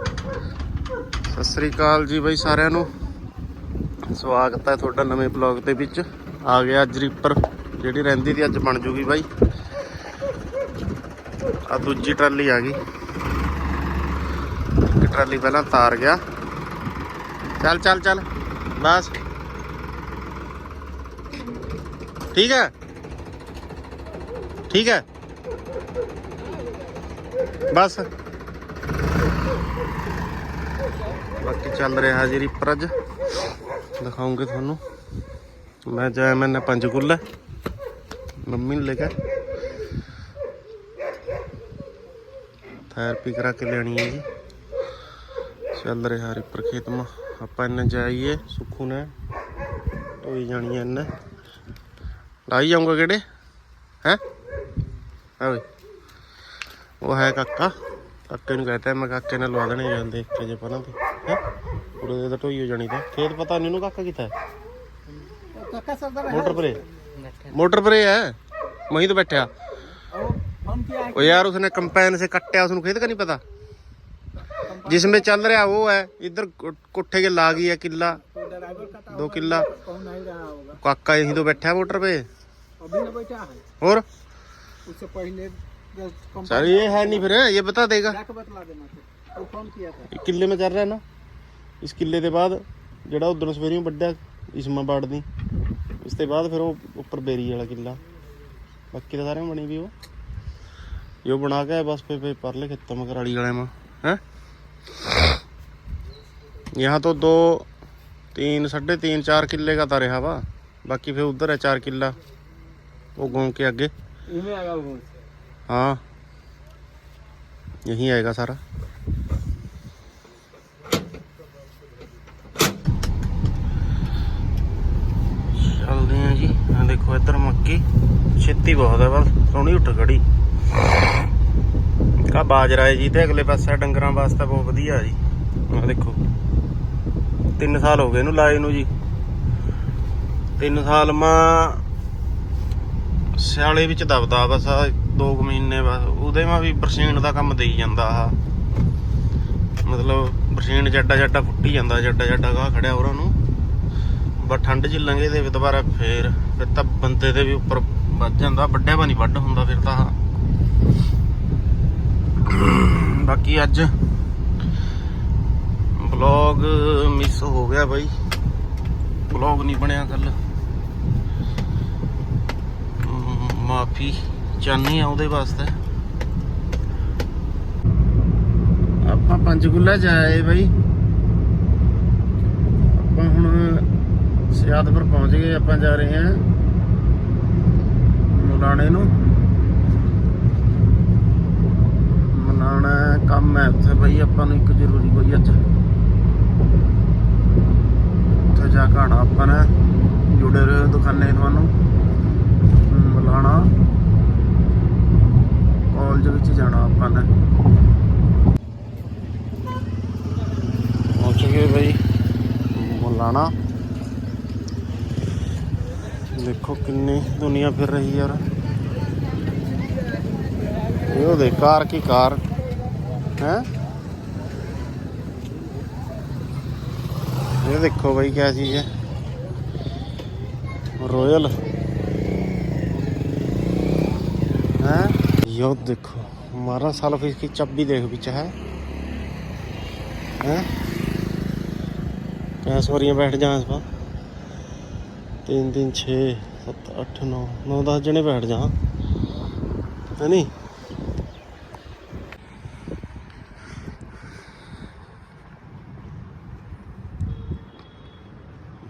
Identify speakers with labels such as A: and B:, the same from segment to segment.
A: ਸਤਿ ਸ੍ਰੀ ਅਕਾਲ ਜੀ ਬਾਈ ਸਾਰਿਆਂ ਨੂੰ। ਸਵਾਗਤ ਹੈ ਤੁਹਾਡਾ ਨਵੇਂ ਬਲੌਗ ਦੇ ਵਿੱਚ। ਆ ਗਿਆ ਅੱਜ ਰੀਪਰ ਜਿਹੜੀ ਰਹਿੰਦੀ ਦੀ ਅੱਜ ਬਣ ਜੂਗੀ ਬਾਈ। ਆ ਦੂਜੀ ਟਰਾਲੀ ਆ ਗਈ। ਇੱਕ ਟਰਾਲੀ ਪਹਿਲਾਂ ਤਾਰ ਗਿਆ। ਚੱਲ ਚੱਲ ਚੱਲ। ਬਸ। ਠੀਕ ਹੈ? ਠੀਕ ਹੈ? ਬਸ ਬਾਕੀ ਚੱਲ ਰਿਹਾ ਜੀ ਰੀਪਰ ਅੱਜ। ਦਿਖਾਉਂਗੇ ਤੁਹਾਨੂੰ। ਮੈਂ ਜਾਇਆ ਮੈਨੇ ਪੰਜਕੁੱਲਾ ਮੰਮੀ ਨੂੰ ਲੈ ਕੇ। ਥੈਰੇਪੀ ਕਰਾ ਕੇ ਲੈਣੀ ਹੈ ਜੀ। ਚੱਲ ਰਿਹਾ ਰੀਪਰ ਖੇਤ ਮਾ। ਆਪਾਂ ਇੰਨੇ ਜਾਈਏ ਸੁੱਖੂ ਨੇ ਢੋਈ ਜਾਣੀ ਹੈ ਇੰਨੇ। ਲਾਈ ਜਾਊਂਗਾ ਕਿਹੜੇ? ਹੈ? ਆ ਉਹ ਹੈ ਕਾਕਾ। ਕਾਕੇ ਨੂੰ ਕਹਤਾ, ਮੈਂ ਕਾਕੇ ਨਾਲ ਲਵਾ ਦੇਣੇ ਜਾਂਦੇ ਇੱਕ ਜੇ ਪਰਾਂ ਤੇ ਹੈ? ਪੂਰੇ ਦੇ ਤਾਂ ਢੋਈ ਹੋ ਜਾਣੀ ਤਾਂ ਖੇਤ ਪਤਾ ਨਹੀਂ ਉਹਨੂੰ ਕਾਕਾ ਕਿੱਥੇ ਹੈ
B: काका सरदार
A: ਮੋਟਰ ਪਰੇ ਮੋਟਰ ਪਰੇ ਹੈ ਮਹੀਂ तो बैठा
B: हम क्या
A: ओ यार उसने कंपाइन से कट्टा उसने खेत का नहीं पता जिसमें चल रहा वो है इधर कु- कुट्ठे के लाग ही है किला
B: तो ड्राइवर का
A: दो किला
B: कौन नहीं रहा होगा
A: काका यहीं तो बैठा है मोटर पे
B: अभी न बैठा है
A: और
B: उससे पहले दस कंपनी
A: सर ये है नहीं फिर ये बता देगा
B: जाके बतला देना था वो फोन किया था
A: ਇਹ ਕਿੱਲੇ ਮੇ ਚੱਲ ਰਿਹਾ ਨਾ ਇਸ ਕਿੱਲੇ ਦੇ ਬਾਅਦ ਜਿਹੜਾ ਉਧਰੋਂ ਸਵੇਰੀਓਂ ਵੱਡਾ ਇਸਮਾ ਬਾੜ ਦੀ ਉਸ ਤੋਂ ਬਾਅਦ ਫਿਰ ਉਹ ਉੱਪਰ ਬੇਰੀ ਵਾਲਾ ਕਿੱਲਾ ਬਾਕੀ ਤਾਂ ਸਾਰੇ ਬਣੀ ਵੀ ਉਹ ਇਹ ਬਣਾ ਕੇ ਬਸ ਫੇ ਫੇ ਪਰਲੇ ਖੇਤਾਂ ਮੇ ਕਰਾਲੀ ਵਾਲੇ ਮਾ ਹੈ यहाँ तो दो तीन साढ़े तीन चार किले का तो रहा वा बाकी फिर उधर है चार किला वो गाँव के आगे
B: इनमें आगा वो
A: हाँ यही आएगा सारा ਇੱਧਰ ਛੇਤੀ ਬਹੁਤ ਹੈ ਬਸ, ਸੋਹਣੀ ਉੱਠ ਖੜੀ। ਕਾ ਬਾਜਰਾ ਹੈ ਜੀ ਤੇ ਅਗਲੇ ਪਾਸੇ ਡੰਗਰਾਂ ਵਾਸਤੇ ਬਹੁਤ ਵਧੀਆ ਜੀ। ਆ ਦੇਖੋ। 3 ਸਾਲ ਹੋ ਗਏ ਇਹਨੂੰ ਲਾਏ ਨੂੰ ਜੀ। 3 ਸਾਲ ਮਾ ਸਿਆਲੇ ਵਿੱਚ ਦਬਦਾ ਬਸ ਆ 2 ਮਹੀਨੇ ਬਸ, ਉਹਦੇ ਮਾ ਵੀ ਬਰਸੀਨ ਦਾ ਕੰਮ ਦੇਈ ਜਾਂਦਾ ਆ ਮਤਲਬ ਬਰਸੀਨ ਜੱਡਾ ਜੱਡਾ ਫੁੱਟੀ ਜਾਂਦਾ ਜੱਡਾ ਜੱਡਾ ਗਾ ਖੜਿਆ ਉਹਨਾਂ ਨੂੰ। ਬਸ ਠੰਡ ਚ ਲੰਗੇ ਦੇ ਵੀ ਦੁਬਾਰਾ ਫੇਰ, ਫਿਰ ਤਾਂ ਬੰਦੇ ਦੇ ਵੀ ਉੱਪਰ ਵੱਜ ਜਾਂਦਾ, ਵੱਡਿਆ ਬਾ ਨਹੀਂ ਵੱਡ ਹੁੰਦਾ ਫਿਰ ਤਾਂ। ਬਾਕੀ ਅੱਜ ਬਲੌਗ ਮਿਸ ਹੋ ਗਿਆ ਬਾਈ। ਬਲੌਗ ਨਹੀਂ ਬਣਿਆ ਕੱਲ। ਮਾਫੀ ਚਾਹਨੀ ਆ ਉਹਦੇ ਵਾਸਤੇ। ਆਪਾਂ ਪੰਜਗੁੱਲਾ ਜਾਏ ਬਾਈ। ਆਪਾਂ ਹੁਣ ਸਿਆਦਪੁਰ ਪਹੁੰਚ ਗਏ, ਆਪਾਂ ਜਾ ਰਹੇ ਹਾਂ ਮੁਲਾਣੇ ਨੂੰ। ਮਨਾਣਾ ਕੰਮ ਹੈ ਉੱਥੇ ਬਾਈ, ਆਪਾਂ ਨੂੰ ਇੱਕ ਜ਼ਰੂਰੀ ਕੋਈ ਅੱਜ। ਉੱਥੇ ਜਾ ਕੇ ਆਉਣਾ ਆਪਾਂ ਨੇ, ਜੁੜੇ ਰਹੋ ਦੁਕਾਨੇ ਤੁਹਾਨੂੰ। ਮਲਾਣਾ ਕਾਲਜ ਵਿੱਚ ਜਾਣਾ ਆਪਾਂ ਨੇ। ਪਹੁੰਚ ਗਏ ਬਈ, ਮਲਾਣਾ। ਦੇਖੋ ਕਿੰਨੀ ਦੁਨੀਆ ਫਿਰ ਰਹੀ ਯਾਰ ਇਹ ਉਹ ਦੇ ਕਾਰ ਕੀ ਕਾਰ ਹੈ ਇਹ ਦੇਖੋ ਬਈ ਕਿਆ ਚੀਜ਼ ਹੈ ਰੋਇਲ हैं यो देखो हमारा साल इसकी चाबी देख पीछे है हैं क्या सवारियां बैठ जाए इस पर ਤਿੰਨ ਦਿਨ 6 7 8 9 9 10 ਜਣੇ ਬੈਠ ਜਾ। ਹੈ ਨਹੀਂ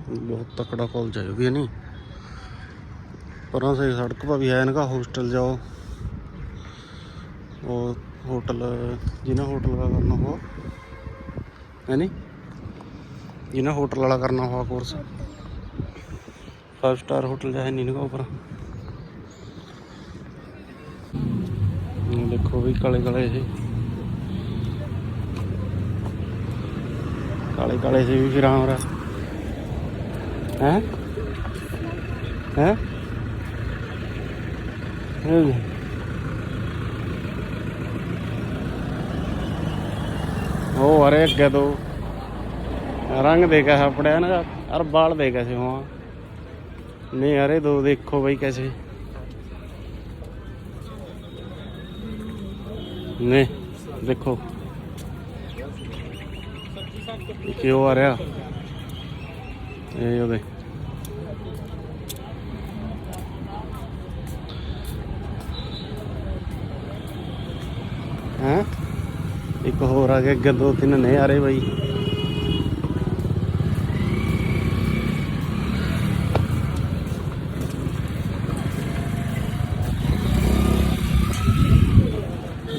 A: ਬਹੁਤ ਤਕੜਾ ਕਾਲਜ ਹੈ ਵੀ ਨਹੀਂ ਪਰਾਂ ਸੇ ਸੜਕ ਪਾ ਵੀ ਹੈ ਨਾ ਹੋਸਟਲ ਜਾਓ। ਉਹ ਹੋਟਲ ਜਿਹਨਾਂ ਹੋਟਲ ਦਾ ਕਰਨਾ ਹੋ ਹੈ ਨਹੀਂ ਜਿਹਨਾਂ ਹੋਟਲ ਵਾਲਾ ਕਰਨਾ ਹੋਆ ਕੋਰਸ फाइव स्टार होटल चाहे नहीं ना उपर देखो भी काले काले से काले काले से भी फिर हो रहा है हैं हैं हो अरे अगे तो रंग देखा है अपने यार बाल देखा से वहाँ नज़ारे दो देखो भाई कैसे ने देखो क्यों आ रहा ये हैं एक होर आ गए अगर दो तीन नज़ारे भाई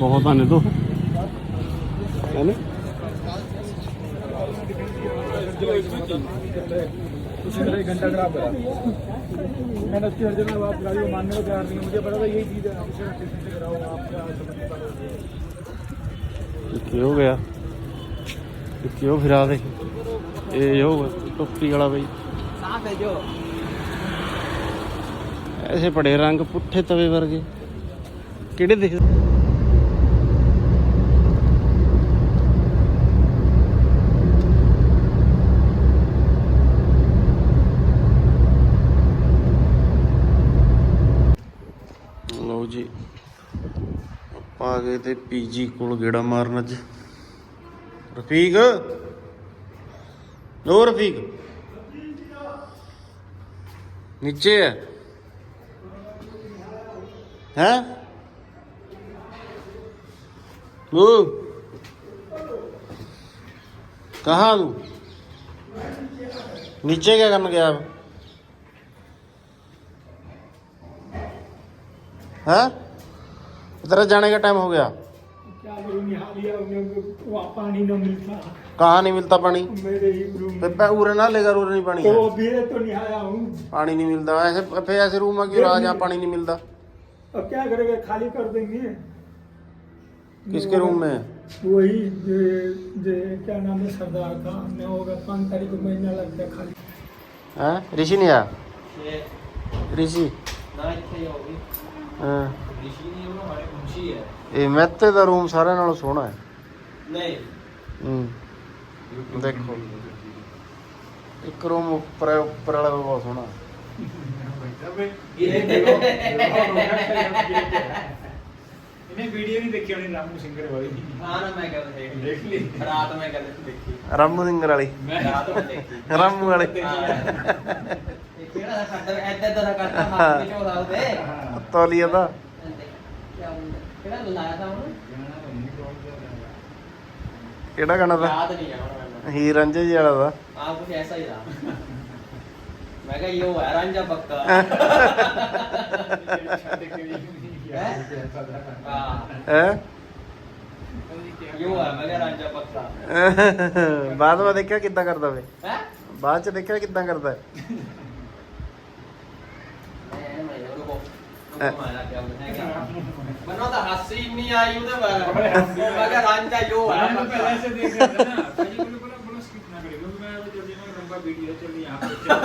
B: పోతాను కానీ घंटा खराब करा मैंने उसकी हर जगह आप गाड़ी को मानने को तैयार नहीं मुझे पता था यही चीज़ है क्यों
A: गया क्यों फिरा दे
B: ये हो टोपी
A: वाला भाई ऐसे पड़े रंग पुट्ठे तवे वर्गे किड़े दिख ਜੀ ਆਪਾਂ ਆ ਗਏ ਤੇ ਪੀਜੀ ਕੋਲ ਗੇੜਾ ਮਾਰਨ ਅੱਜ ਰਫੀਕ ਲੋ ਰਫੀਕ ਨੀਚੇ ਹੈ हैं वो कहाँ तू नीचे क्या करने गया अब हैं तेरा जाने का टाइम हो गया
B: क्या करूँ यहाँ लिया वहाँ पानी न मिलता
A: कहाँ नहीं मिलता पानी
B: मेरे ही रूम में
A: पे उरे ना लेगा उरे नहीं पानी
B: तो
A: है
B: अभी तो नहाया हूँ
A: पानी नहीं मिलता ऐसे फिर ऐसे रूम में क्यों रहा जहाँ पानी नहीं मिलता
B: अब क्या करेंगे खाली कर देंगे
A: किसके रूम में है
B: वही जे, जे क्या नाम है सरदार का मैं होगा पाँच तारीख को महीना लगता है खाली
A: हैं ऋषि नहीं आया ऋषि ਹਾਂ ਇਹ ਮਹਿਤੇ ਦਾ ਰੂਮ ਸਾਰਿਆਂ ਨਾਲੋਂ ਸੋਹਣਾ ਹੈ
B: नहीं
A: ਹੂੰ ਦੇਖੋ ਇੱਕ ਰੂਮ ਉੱਪਰ ਹੈ ਉੱਪਰ ਵਾਲਾ ਵੀ ਬਹੁਤ ਸੋਹਣਾ ਹੈ।
B: इन्हें वीडियो नहीं देखी होनी रामू सिंगर वाली
C: हाँ ना मैं कल देख ली
B: देख ली
C: रात में कल देखी
A: ਰਾਮੂ ਸਿੰਗਰ ਵਾਲੀ
C: रात में देखी
A: ਰਾਮੂ ਵਾਲੀ
C: ਐਦਾਂ ਦਾ ਕਰਦਾ ਹੱਥ ਵਿੱਚ ਹੋ ਲਾਉਦੇ
A: ਤੌਲੀਆ ਦਾ
C: ਕੀ ਹੁੰਦਾ? ਕਿਹੜਾ ਲਾਇਆ ਤਾਂ ਉਹਨੇ
A: ਕਿਹੜਾ ਗਾਣਾ ਦਾ?
C: ਯਾਦ ਨਹੀਂ ਆ ਹੁਣ
A: ਹੀਰ ਰਾਂਝੇ ਜੀ ਵਾਲਾ ਦਾ।
C: ਆ ਕੁਝ ਐਸਾ ਹੀ ਰਹਾ ਮੈਂ ਕਿਹਾ ਯੋ ਹੈ ਰਾਂਝਾ ਪੱਕਾ। ਹਾਂ।
A: ਹੈ?
C: ਯੋ ਹੈ? ਮੈਂ ਕਿਹਾ ਰਾਂਝਾ ਪੱਕਾ।
A: ਬਾਅਦ ਵਿੱਚ ਦੇਖਿਆ ਕਿੱਦਾਂ ਕਰਦਾ ਵੇ।
C: ਹੈ?
A: ਬਾਅਦ ਚ ਦੇਖਿਆ ਕਿੱਦਾਂ ਕਰਦਾ ਹੈ?
C: ਮੈਂ ਮੈਂ ਰੁਕੋ ਰੁਕੋ ਮਾਰਾ ਕਿਆ ਬਤਾਏਗਾ ਮਨੋ ਤਾਂ ਹਾਸੀ ਨਹੀਂ ਆਈ ਉਹਦੇ ਬਾਰੇ ਮੈਂ ਕਿਹਾ ਰਾਂਝਾ ਯੋ ਹੈ
B: मैंने
C: ਪੱਕਾ।
B: पहले से देख रहा था ना भाई बोले बोला बोला स्किप ना करें क्योंकि मैं तो जल्दी में लंबा वीडियो चल यहाँ पे चल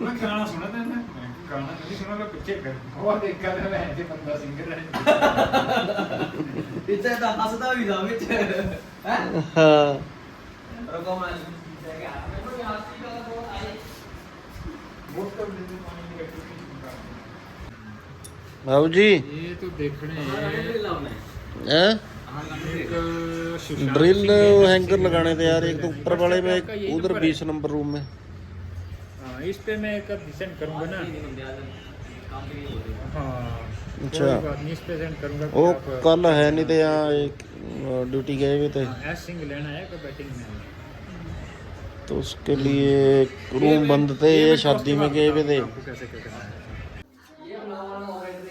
B: मैं गाना सुना था ना मैं गाना नहीं सुना था पीछे कर और देख कर मैं ऐसे बंदा सिंगर है
C: ਇੱਥੇ ਤਾਂ ਹੱਸਦਾ ਵੀ ਦਾ ਵਿੱਚ ਹੈ
A: ਹਾਂ
C: ਰੁਕੋ ਮੈਂ ਦੇਖਿਆ ਮੈਨੂੰ ਵੀ ਹਾਸੀ ਦਾ ਬਹੁਤ ਆਈ
B: बहुत कम दिन में पानी की रखी
A: ਬਾਬੂ ਜੀ
B: ये तो देखने
A: ਹੈ
B: एक
A: ड्रिल हैंगर लगाने थे यार एक तो ऊपर वाले में एक उधर बीस नंबर रूम में
B: हाँ, इस पे मैं एक डिसेंड करूंगा ना हाँ
A: अच्छा।
B: कोई बात नहीं इस पे सेंड करूंगा
A: वो
B: फिर आप-
A: कल है नहीं थे यहाँ एक ड्यूटी गए हुए थे
B: हाँ, एस सिंह लेना है कोई बैटिंग में है।
A: तो उसके लिए रूम बंद थे ये शादी में गए हुए थे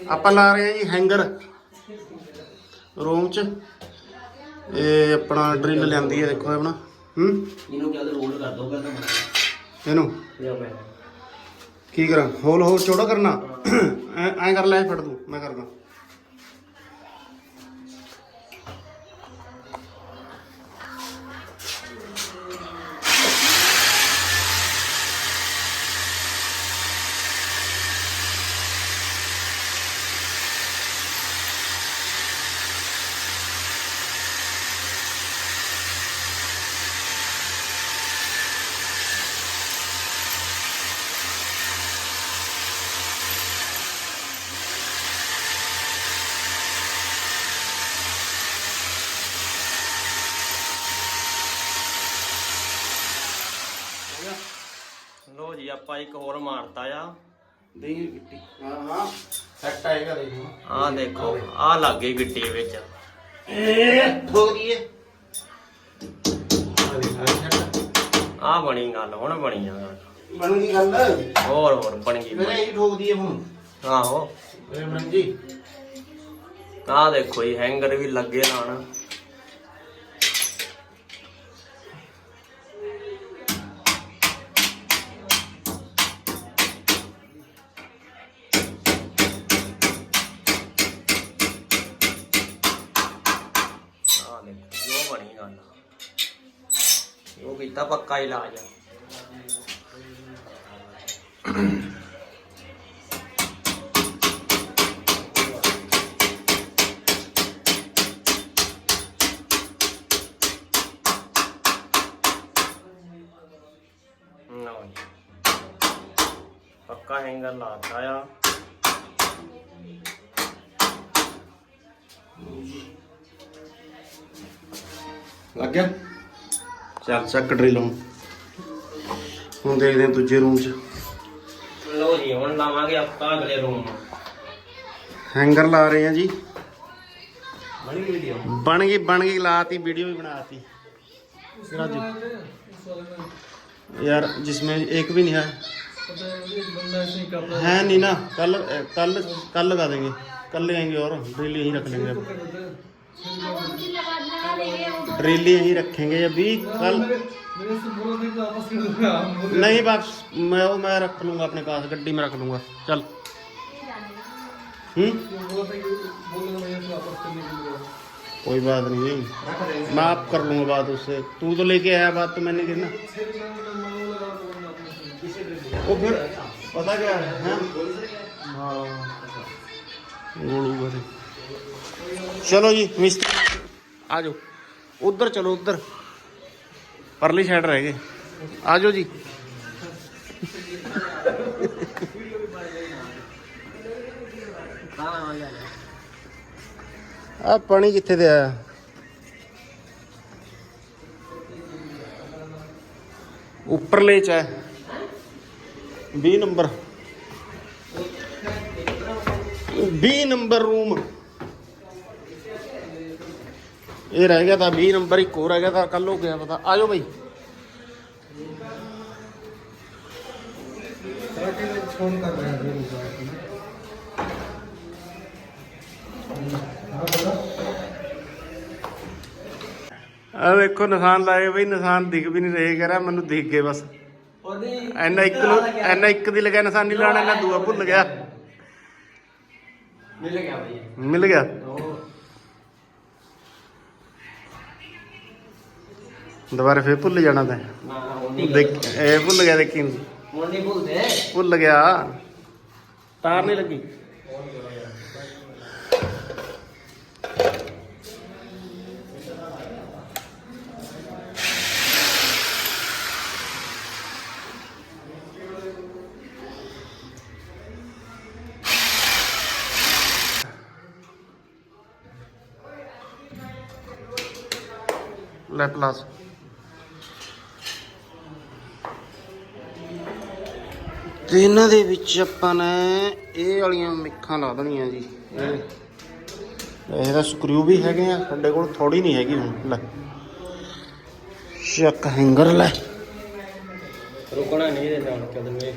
A: ਆਪਾਂ ਲਾ ਰਹੇ ਹਾਂ ਜੀ ਹੈਂਗਰ। ਰੂਮ 'ਚ। ਇਹ ਆਪਣਾ ਡਰਿਲ ਲਿਆਂਦੀ ਹੈ ਦੇਖੋ ਆਪਣਾ। ਹੂੰ?
C: ਇਹਨੂੰ ਕਿਹਾ ਰੋਲ ਕਰ ਦੋ ਕਹਿੰਦਾ ਮੈਂ
A: ਇਹਨੂੰ?
C: ਲਿਆ ਮੈਂ
A: ਕੀ ਕਰਾਂ? ਹੋਲ ਹੋਰ ਚੌੜਾ ਕਰਨਾ? ਐ ਐਂ ਕਰ ਲੈ ਫੜ ਦੂੰ ਮੈਂ ਕਰਦਾ।
C: ਹੋਰ ਮਾਰਤਾ ਆ।
A: ਦੇ ਗਿੱਟੀ। ਹਾਂ ਹਾਂ। ਸੈੱਟ ਆਏਗਾ ਦੇਖੋ
C: ਆਹ ਦੇਖੋ ਆਹ ਲੱਗ ਗਈ ਗਿੱਟੀ ਵਿੱਚ।
A: ਇਹ ਠੋਕ ਦੀਏ
C: ਆਹ ਬਣੀ ਗੱਲ ਹੁਣ ਬਣੀ ਆ ਗੱਲ।
A: ਬਣ ਗਈ ਗੱਲ?
C: ਹੋਰ ਹੋਰ ਬਣ ਗਈ।
A: ਮੇਰੇ ਹੀ ਠੋਕ ਦੀਏ ਹੁਣ।
C: ਆਹੋ।
A: ਇਹ ਬਣ ਜੀ
C: ਆਹ ਦੇਖੋ ਜੀ ਹੈਂਗਰ ਵੀ ਲੱਗੇ ਲਾਣ ਉਹ ਕੀਤਾ ਪੱਕਾ ਇਲਾਜ ਲਓ ਜੀ ਪੱਕਾ ਹੈਂਗਰ ਲਾਤਾ ਆ
A: ਲੱਗ ਗਿਆ ਚੱਲ ਚੱਕ ਡਰਿਲ ਹੁਣ ਹੁਣ ਦੇਖਦੇ ਹਾਂ ਦੂਜੇ ਰੂਮ 'ਚ।
C: ਲਓ ਜੀ ਹੁਣ ਲਾਵਾਂਗੇ ਆਪਾਂ ਅਗਲੇ ਰੂਮ
A: ਹੈਂਗਰ ਲਾ ਰਹੇ ਆ ਜੀ।
C: ਵੀਡੀਓ
A: ਬਣ ਗਈ ਬਣ ਗਈ ਲਾਤੀ ਵੀਡੀਓ ਵੀ ਬਣਾਤੀ। ਰਾਜੂ यार जिसमें एक भी नहीं है है नहीं ना ਕੱਲ कल कल लगा देंगे कल ले आएंगे और ड्रिल यहीं रख ड्रिल यहीं रखेंगे अभी कल। नहीं वापस मैं वो मैं रख लूँगा अपने पास गड्डी में रख लूँगा। चल। हम्म? कोई बात नहीं मैं आप कर लूँगा बात उससे। तू तो लेके आया बात तो मैंने की ना वो फिर पता क्या है हाँ? गोलू चलो जी मिस्त्री। आ जाओ। ਉਧਰ ਚਲੋ ਉਧਰ। ਪਰਲੀ ਸਾਈਡ ਰਹਿ ਗਏ। ਆ ਜਾਓ ਜੀ। ਆ ਪਾਣੀ ਕਿੱਥੇ ਤੇ ਆਇਆ? ਉੱਪਰਲੇ ਚ ਹੈ। 20 ਨੰਬਰ। 20 number room. ਇਹ ਰਹਿ ਗਿਆ ਤਾਂ 20 ਨੰਬਰ ਇੱਕ ਹੋਰ ਰਹਿ ਗਿਆ ਤਾਂ ਕੱਲ ਹੋ ਗਿਆ ਪਤਾ ਆ ਜਾਓ ਬਈ। ਆ ਵੇਖੋ ਨਿਸ਼ਾਨ ਲਾਏ ਬਈ ਨਿਸ਼ਾਨ ਦਿਖ ਵੀ ਨਹੀਂ ਰਹੇ ਕਹਿ ਰਿਹਾ ਮੈਨੂੰ ਦਿਖ ਗਏ ਬਸ। ਐਨਾ ਇੱਕ ਨੂੰ ਐਨਾ ਇੱਕ ਦੀ ਲਗਾ ਨਿਸ਼ਾਨੀ ਲਾਣਾ ਐਨਾ ਦੂਆ ਭੁੱਲ ਗਿਆ।
C: ਮਿਲ ਗਿਆ ਬਈ।
A: ਮਿਲ ਗਿਆ? ਦੁਬਾਰਾ ਫੇਰ ਭੁੱਲ ਜਾਣਾ ਤਾਂ। ਦੇਖ ਇਹ ਭੁੱਲ ਗਿਆ ਦੇਖੀ।
C: ਹੁਣ ਨਹੀਂ ਭੁੱਲਦੇ।
A: ਭੁੱਲ ਗਿਆ। ਤਾਰ ਨਹੀਂ ਲੱਗੀ। ਲੈ ਪਲੱਸ ਤੇ ਇਹਨਾਂ ਦੇ ਵਿੱਚ ਆਪਾਂ ਨੇ ਇਹ ਵਾਲੀਆਂ ਮਿੱਖਾਂ ਲਾ ਦੇਣੀਆਂ ਜੀ। ਇਹ ਇਹਦਾ ਸਕਰੂ ਵੀ ਹੈਗੇ ਆ ਸਾਡੇ ਕੋਲ ਥੋੜੀ ਨਹੀਂ ਹੈਗੀ ਹੁਣ ਲੈ। ਚੱਕ ਹੈਂਗਰ ਲੈ।
C: ਰੁਕਣਾ ਨਹੀਂ ਇਹਦੇ ਨਾਲ ਕਦਮ ਵੇਖ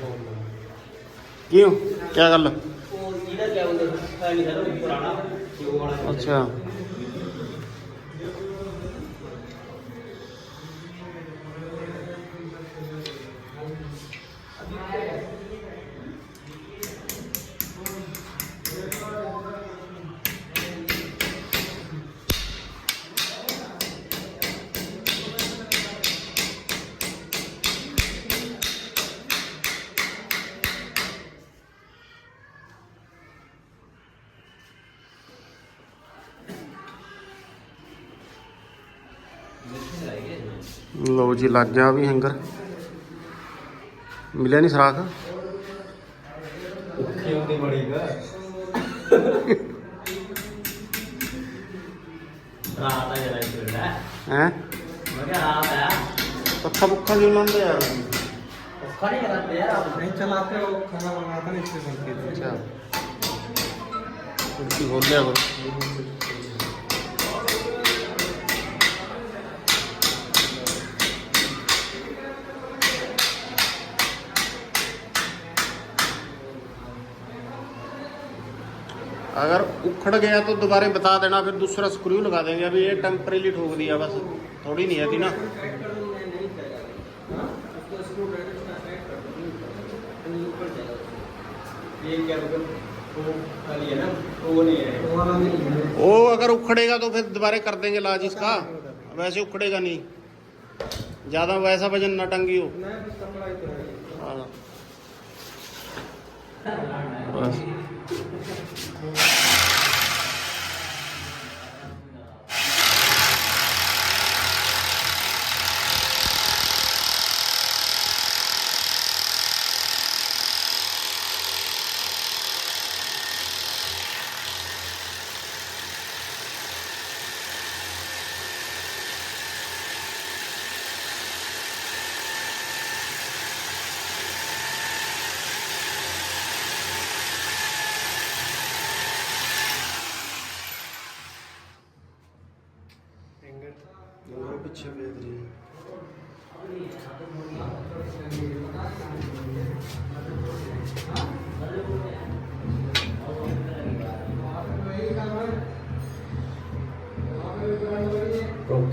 A: ਕਿਉਂ? ਕੀ ਗੱਲ?
C: ਉਹ ਇਹਦਾ ਕੀ ਹੁੰਦਾ ਹੈ ਨਹੀਂ ਸਰ ਪੁਰਾਣਾ ਕਿ ਉਹ ਵਾਲਾ।
A: ਅੱਛਾ। ਲੱਗ ਗਿਆ ਵੀ ਹੈਂਗਰ ਮਿਲਿਆ ਨਹੀਂ ਸਰਾਖ?
C: ਕਿਉਂ ਨਹੀਂ ਮੜੇਗਾ ਰਾਤ ਆ ਜਿਹੜਾ ਇੱਥੇ
A: ਹੈ?
C: ਹੈ ਮੈਂ ਕਿਹਾ ਰਾਤ ਆ
A: ਪੱਖਾ ਪੁੱਖਾ ਨਹੀਂ ਲਾਉਂਦੇ ਯਾਰ
C: ਪੱਖਾ ਨਹੀਂ ਲਾਉਂਦੇ
D: ਯਾਰ ਆਪਣੇ ਚਲਾਤੇ ਉਹ ਖਾਣਾ ਬਣਾਤਾ ਨਹੀਂ ਇੱਥੇ ਸੰਕੇਤ
A: ਅੱਛਾ ਕੁਰਸੀ ਖੋਲਿਆ ਫਿਰ? अगर उखड़ गया तो दोबारा बता देना फिर दूसरा स्क्रू लगा देंगे। अभी ये टेम्परेली ठोक दिया बस थोड़ी नहीं
C: है ना। वो
A: अगर उखड़ेगा तो फिर दोबारा कर देंगे लाज इसका। वैसे उखड़ेगा नहीं। ज़्यादा वैसा वज़न ना टंगी है।
D: हाँ।
A: बस। えっ?
C: रोक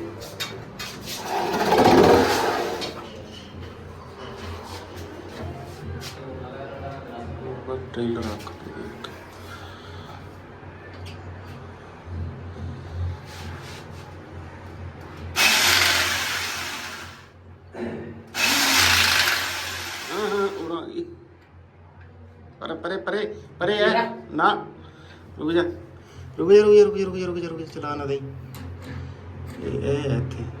A: हाँ रुक जा रुक जा रुक जा रुक जा रुक जा रुक जा चलाना दे ए थे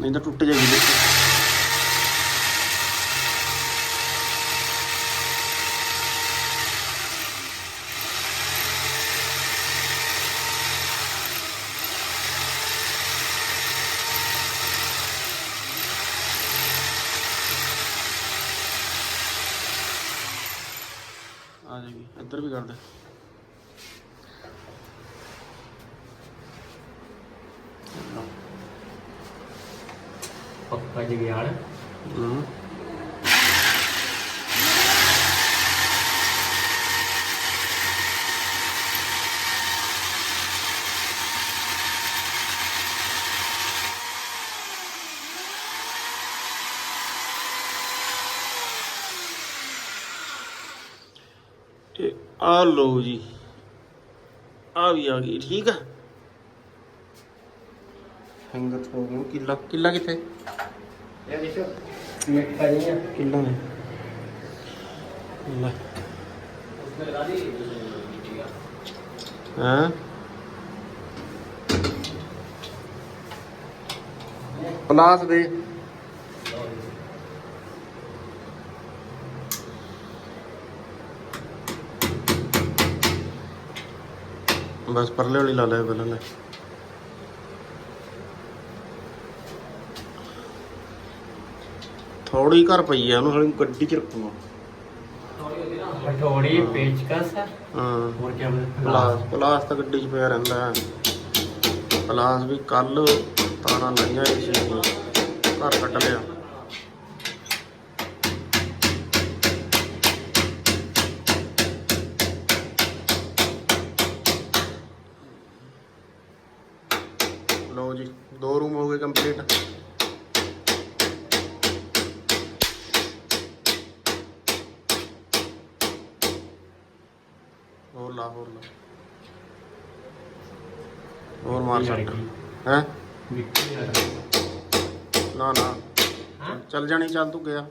A: ਨਹੀਂ ਤਾਂ ਟੁੱਟ ਜਾਏਗੀ ਵਿੱਚ ਆ ਜਾਏਗੀ ਇੱਧਰ ਵੀ हम्म। लो जी। आ
C: भी आ गई ठीक है?
A: फिंगर
C: प्रॉब्लम किला किला
A: कितने ਪਲਾਸ ਦੇ। ਬਸ ਪਰਲੇ ਵਾਲੀ ਲਾ ਲੈ ਪਹਿਲਾਂ ਲੈ। ਥੋੜੀ ਘਰ ਪਈ ਆ ਉਹਨੂੰ ਹਲੇ ਗੱਡੀ ਚ ਰੱਖੂਗਾ।
C: ਹਟੋੜੀ ਪੇਚਕਸ।
A: ਹਾਂ।
C: ਹੋਰ ਕੀ
A: ਪਲਾਸ। ਪਲਾਸ ਤਾਂ ਗੱਡੀ 'ਚ ਪਿਆ ਰਹਿੰਦਾ ਹੈ। ਪਲਾਸ ਵੀ ਕੱਲ ਤਾਰਾਂ ਲਾਈਆਂ ਸੀ ਘਰ ਕੱਢ ਲਿਆ। ਲਓ ਜੀ ਦੋ ਰੂਮ ਹੋ ਗਏ ਕੰਪਲੀਟ ਲਾ ਹੋਰ ਲਾ ਹੋਰ ਮਾਰ ਛੱਡ। ਹੈ? ਨਾ ਨਾ। ਚੱਲ ਜਾਣੀ ਚੱਲ ਤੂੰ ਗਿਆ।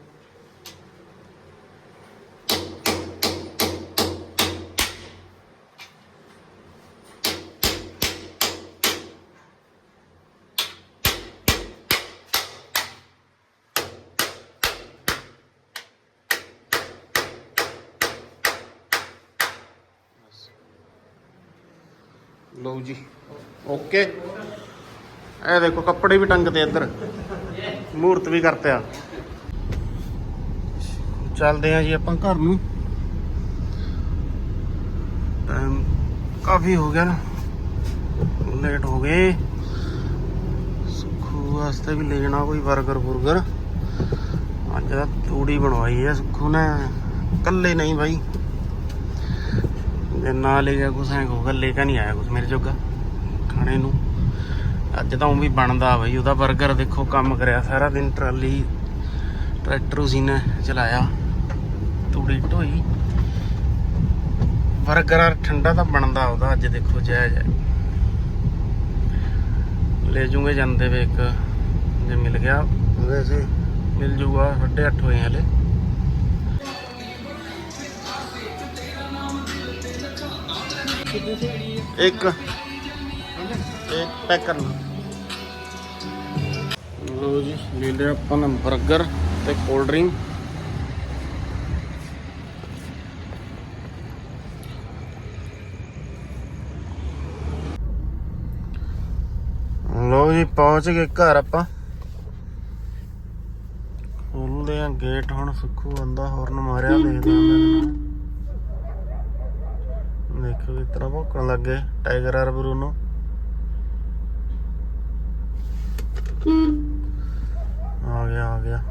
A: ਜੀ। ਓਕੇ ਇਹ ਦੇਖੋ, ਕੱਪੜੇ ਵੀ ਟੰਗ ਤੇ ਇੱਧਰ। ਮੂਰਤ ਵੀ ਕਰਤੇ ਆ। ਚੱਲਦੇ ਆ ਜੀ ਆਪਾਂ ਘਰ ਨੂੰ। ਟਾਈਮ ਕਾਫੀ ਹੋ ਗਿਆ ਨਾ। ਲੇਟ ਹੋ ਗਏ। ਸੁੱਖੂ ਵਾਸਤੇ ਵੀ ਲੈ ਜਾਣਾ ਕੋਈ 버ਗਰ ਬੁਰਗਰ। ਅੱਜ ਤਾਂ ਤੂੜੀ ਬਣਵਾਈ ਹੈ ਸੁੱਖੂ ਨੇ। ਕੱਲੇ ਨਹੀਂ ਬਾਈ। ਜੇ ਨਾ ਲੈ ਗਿਆ ਕੁਛ ਐ ਕਹੂਗਾ ਲੈ ਕੇ ਨਹੀਂ ਆਇਆ ਕੁਛ ਮੇਰੇ ਜੋਗਾ ਖਾਣੇ ਨੂੰ। ਅੱਜ ਤਾਂ ਉਹ ਵੀ ਬਣਦਾ ਬਈ ਉਹਦਾ 버ਗਰ ਦੇਖੋ ਕੰਮ ਕਰਿਆ ਸਾਰਾ ਦਿਨ ਟਰਾਲੀ ਟਰੈਕਟਰ ਉਸੀ ਨੇ ਚਲਾਇਆ ਤੂੜੀ ਢੋਈ 버ਗਰ ਠੰਡਾ ਤਾਂ ਬਣਦਾ ਉਹਦਾ ਅੱਜ ਦੇਖੋ ਜੈ ਜੈ ਲੈ ਜੂਗੇ ਜਾਂਦੇ ਵੇ ਇੱਕ ਜੇ ਮਿਲ ਗਿਆ ਵੈਸੇ। ਮਿਲ ਜੂਗਾ 8:30 ਹੋਏ ਹਲੇ। ਇੱਕ। ਇੱਕ ਪੈਕ ਕਰਨਾ। ਲੋ ਜੀ ਲੈ ਲਿਆ ਆਪਾਂ ਨੇ 버ਗਰ ਤੇ ਕੋਲਡ ਡਰਿੰਕ ਲੋ ਜੀ, ਪਹੁੰਚ ਗਏ ਘਰ ਆਪਾਂ। ਖੋਲਦੇ ਆ ਗੇਟ ਹੁਣ, ਸੁੱਖੂ ਆਂਦਾ ਹੋਰਨ ਮਾਰਿਆ, ਦੇਖਦੇ ਮੈਂ। ਦੇਖੋ ਕਿਸ ਤਰ੍ਹਾਂ ਭੌਂਕਣ ਲੱਗੇ ਟਾਈਗਰ ਆਰ ਬਰੂਨੋ ਆ ਗਿਆ ਆ ਗਿਆ।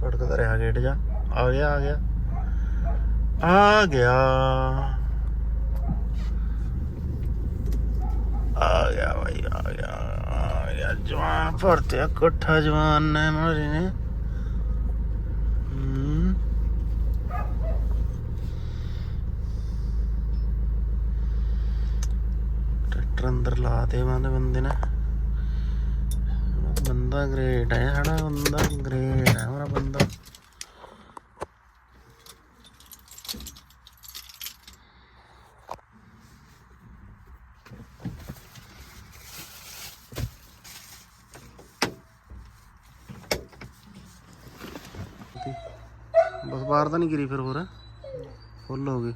A: ਕੜਕਦਾ ਰਿਹਾ ਗੇਟ ਜਾ। ਆ ਗਿਆ ਆ ਗਿਆ। ਆ ਗਿਆ। ਆ ਗਿਆ ਭਾਈ ਆ ਗਿਆ ਆ ਗਿਆ। ਜਵਾਨ ਭਰਤੇ ਕੋਠਾ ਜਵਾਨ ਨੇ ਮਾਰੀ ਨੇ ਹੂੰ ਟਰੈਕਟਰ ਅੰਦਰ ਲਾ ਦੇ ਬੰਦੇ ਬੰਦੇ ਨੇ। ਬੰਦਾ ਗ੍ਰੇਟ ਹੈ ਸਾਡਾ ਬੰਦਾ ਗ੍ਰੇਟ ਹੈ ਹਮਾਰਾ ਬੰਦਾ। ਬਸ ਬਾਹਰ ਤਾਂ ਨਹੀਂ ਗਿਰੀ ਫਿਰ ਹੋਰ। ਫੁੱਲ ਹੋ ਗਈ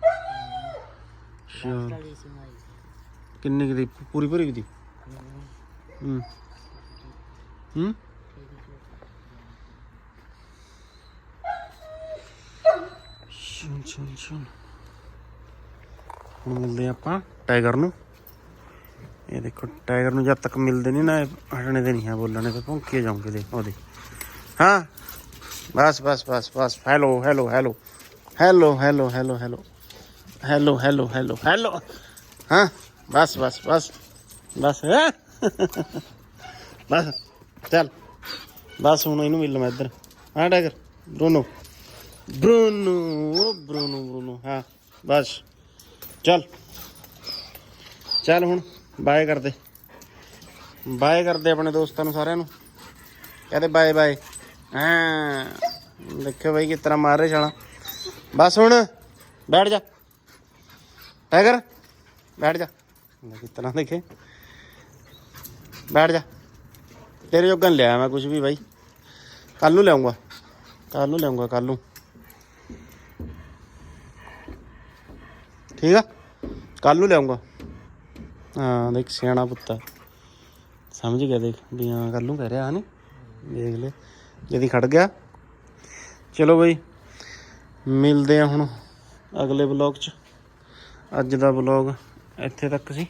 A: ਅੱਛਾ ਕਿੰਨੀ ਕੁ ਦੀ? ਪੂਰੀ ਭਰੀ ਕੁ ਦੀ? ਹੂੰ। ਹੂੰ? ਚੁਣ ਚੁਣ ਚੁਣ ਹੁਣ ਮਿਲਦੇ ਹਾਂ ਆਪਾਂ ਟਾਈਗਰ ਨੂੰ। ਇਹ ਦੇਖੋ, ਟਾਈਗਰ ਨੂੰ ਜਦ ਤੱਕ ਮਿਲਦੇ ਨਹੀਂ ਨਾ, ਇਹ ਹਟਣੇ ਦੇ ਨਹੀਂ ਹੈ ਬੋਲਣੇ ਤੇ ਭੌਂਕੇ ਜਾਉਂਗੇ ਦੇ ਉਹਦੇ। ਹਾਂ? ਬਸ ਬਸ ਬਸ ਬਸ। Hello hello hello. Hello hello hello hello. Hello hello hello. Hello. ਹਾਂ? ਬਸ ਬਸ ਬਸ ਬਸ ਹੈ ਬਸ ਚੱਲ। ਬਸ ਹੁਣ ਇਹਨੂੰ ਮਿਲ ਮੈਂ ਇੱਧਰ। ਹਾਂ, ਟਾਈਗਰ। ਬਰੂਨੋ। ਬਰੂਨੋ ਉਹ ਬਰੂਨੋ ਬਰੂਨੋ। ਹਾਂ, ਬਸ। ਚੱਲ। ਚੱਲ ਹੁਣ ਬਾਏ ਕਰਦੇ। ਬਾਏ ਕਰਦੇ ਆਪਣੇ ਦੋਸਤਾਂ ਨੂੰ ਸਾਰਿਆਂ ਨੂੰ। ਕਹਦੇ ਬਾਏ ਬਾਏ ਹਾਂ। ਦੇਖੋ ਬਾਈ ਕਿਸ ਤਰ੍ਹਾਂ ਮਾਰ ਰਹੇ ਛਾਲਾ। ਬਸ ਹੁਣ, ਬੈਠ ਜਾ। ਟਾਈਗਰ, ਬੈਠ ਜਾ। ਕਿਸ ਤਰ੍ਹਾਂ ਦੇਖੇ ਬੈਠ ਜਾ। ਤੇਰੇ ਜੋਗਨ ਲਿਆ ਮੈਂ ਕੁਝ ਵੀ ਬਾਈ। ਕੱਲ ਨੂੰ ਲਿਆਉਂਗਾ। ਕੱਲ ਨੂੰ ਲਿਆਉਂਗਾ ਕੱਲ ਨੂੰ। ਠੀਕ ਆ? ਕੱਲ ਨੂੰ ਲਿਆਉਂਗਾ। ਹਾਂ, ਦੇਖ ਸਿਆਣਾ ਪੁੱਤਾ ਸਮਝ ਗਿਆ ਦੇਖ ਵੀ ਹਾਂ ਕੱਲ ਨੂੰ ਕਹਿ ਰਿਹਾ ਹਾਂ ਦੇਖ ਲੈ, ਜਦੀ ਖੜ ਗਿਆ। ਚਲੋ ਬਈ, ਮਿਲਦੇ ਆ ਹੁਣ ਅਗਲੇ ਵਲੌਗ 'ਚ। ਅੱਜ ਦਾ ਵਲੌਗ ਇੱਥੇ ਤੱਕ ਸੀ।